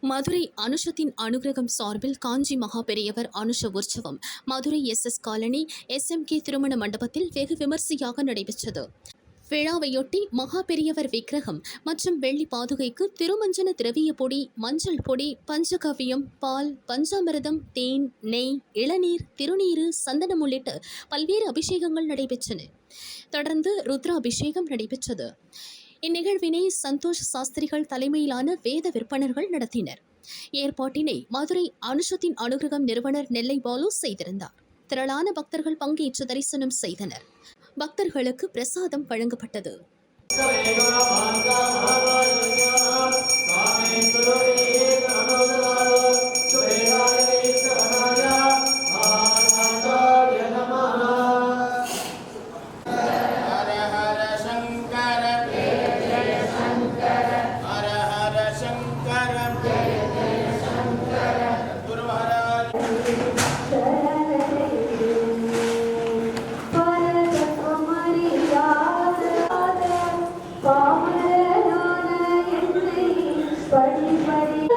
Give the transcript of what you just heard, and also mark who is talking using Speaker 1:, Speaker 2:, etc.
Speaker 1: மதுரை அனுஷத்தின் அனுகிரகம் சார்பில் காஞ்சி மகா பெரியவர் அனுஷ உற்சவம். Madurai S. S. Colony SMK திருமண மண்டபத்தில் வெகு விமர்சையாக நடைபெற்றது. விழாவையொட்டி மகா பெரியவர் விக்கிரகம் மற்றும் வெள்ளி பாதுகைக்கு திருமஞ்சன திரவிய பொடி மஞ்சள் பொடி பஞ்சகவ்யம் பால் பஞ்சாமிரதம் தேன் நெய் இளநீர் திருநீர் சந்தனம் உள்ளிட்ட பல்வேறு அபிஷேகங்கள் நடைபெற்றன. தொடர்ந்து ருத்ராபிஷேகம் நடைபெற்றது. இந்நிகழ்வினை சந்தோஷ் சாஸ்திரிகள் தலைமையிலான வேத விற்பனர்கள் நடத்தினர். ஏற்பாட்டினை மதுரை அனுஷத்தின் அனுகிரகம் நிறுவனர் நெல்லை பாலு செய்திருந்தார். திரளான பக்தர்கள் பங்கேற்று தரிசனம் செய்தனர். பக்தர்களுக்கு பிரசாதம் வழங்கப்பட்டது.
Speaker 2: படி படி